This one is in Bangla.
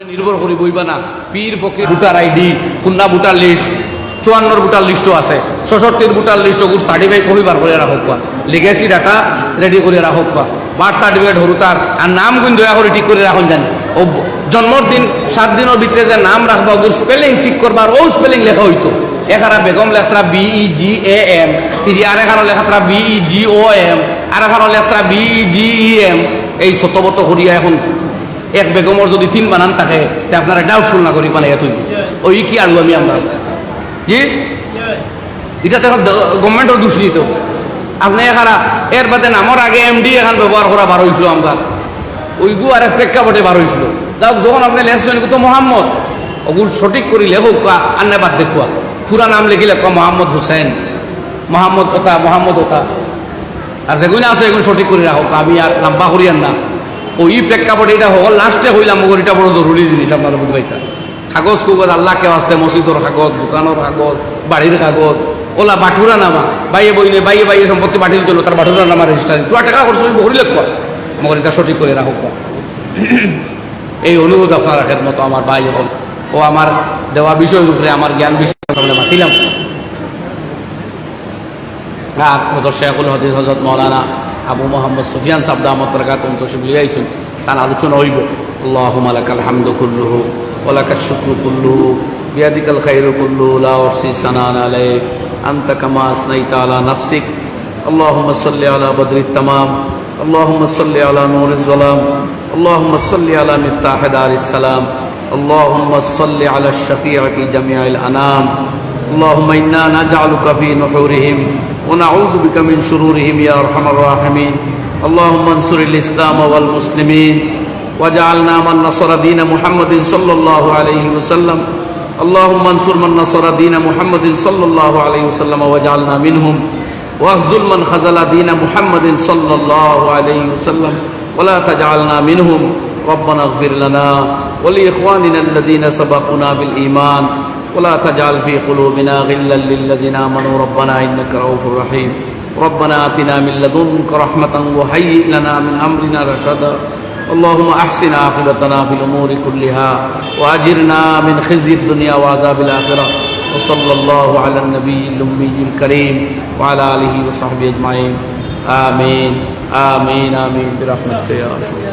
নির্ভর করি বইবা না? পীর ফকে ভোটার আইডি খুন্না ভোটার লিস্ট চুয়ান্নর ভোটার লিস্টও আছে। ছষট্টির ভোটার লিস্ট ওগুলো সার্টিফাই কবিবার করে রাখক পা লিগেসি ডাটা রেডি করে রাখক পা বার্থ সার্টিফিকেট হরু তার আর নাম গুণ দয়া করে ঠিক করে রাখুন জানি। ও জন্মর দিন, সাত দিনের ভিতরে যে নাম রাখবা ওগুলো স্পেলিং ঠিক করবার ও স্পেলিং লেখা হইতো এখানে বেগম লেখা বিই জি এ এম ফিরি আর এখানে লেখা BE G O M R এখানে লেখা বিই জি ই এম এই শতবত করিয়া এখন এক বেগমর যদি তিন বানান থাকে, তে আপনারা ডাউটফুল না করি মানে এতই ওই কি আলু আমি আমরা জি? এটা তো গভর্নমেন্টের দোষ নিত আপনি এখানা এর বাদে নামর আগে এমডি এখান ব্যবহার করা বার হয়েছিল আমরা। ওইগু আর প্রেক্ষাপটে বার হয়েছিল যাক যখন আপনি লেখছেন তো মোহাম্মদ। ওগুলো সঠিক করি লেখক আন্না বাদ দেখুয়া পুরা নাম লিখি লেখা মোহাম্মদ হুসেন মোহাম্মদ ওতা মোহাম্মদ ওতা আর যেগুলো আছে এগুলো সঠিক করে রাখো আমি আর লাম্বা করি আর না ওই প্রেক্ষাপটে এটা হল লাস্টে হইলাম, মগর এটা বড় জরুরি জিনিস আপনারা পাইতা কাগজ কুগজ আল্লাহকে আসতে মসজিদর কাগজ, দোকানের কাগজ, বাড়ির কাগজ, ওলা বাঠুরা নামা, বাইয়ে বইলে বাইয়ে বাইয়ে সম্পত্তি বাঠির জন্য তার বাঠুরা নামা রেজিস্টার তোরা টাকা করছ ওই বহরি লেখ মগর এটা সঠিক করে রাখো এই অনুরোধ আপনার রাখের মতো আমার ভাই হল। ও আমার দেওয়া বিষয়ের উপরে, আমার জ্ঞান বিষয় মাতিলাম। আর হজর শেখুল হদিস, হজরত মৌলানা আবু মোহাম্মদ সুফিয়ান সাবদা আহমদ বরকাত তসিব লিয়াইছেন তার আলোচনা হইব আল্লাহ মালাকাল হামদ কুল্লুহু ওলাকাল শুক্র কুল্লুহু বিয়াদিকাল খাইরু কুল্লু লা ওসি সানান আলাইক আনতা কামা আসনাইতা আলা নাফসিক اللهم صل على بدر التمام اللهم صل على نور الظلام اللهم صل على مفتاح دار السلام اللهم صل على الشفيع في جميع الأنام اللهم إنا نجعلك في نحورهم ونعوذ بك من شرورهم يا أرحم الراحمين. اللهم انصر الإسلام والمسلمين وجعلنا من نصر دين محمد صلى الله عليه وسلم. اللهم انصر من نصر دين محمد صلى الله عليه وسلم وجعلنا منهم. واخذل من خذل دين محمد صلى الله عليه وسلم. ولا تجعلنا منهم. ربنا اغفر لنا ولإخواننا الذين سبقونا بالإيمان. ولا تجعل في قلوبنا غلا للذين آمنوا. ربنا إنك رؤوف رحيم. ربنا آتنا من لدنك رحمة وهيئ لنا من أمرنا رشدا. اللهم أحسن عاقبتنا في الأمور كلها وأجرنا من خزي الدنيا وعذاب الآخرة. وصلى الله على النبي الأمي الكريم وعلى آله وصحبه أجمعين. آمين. آمين. آمين. برحمتك يا رب.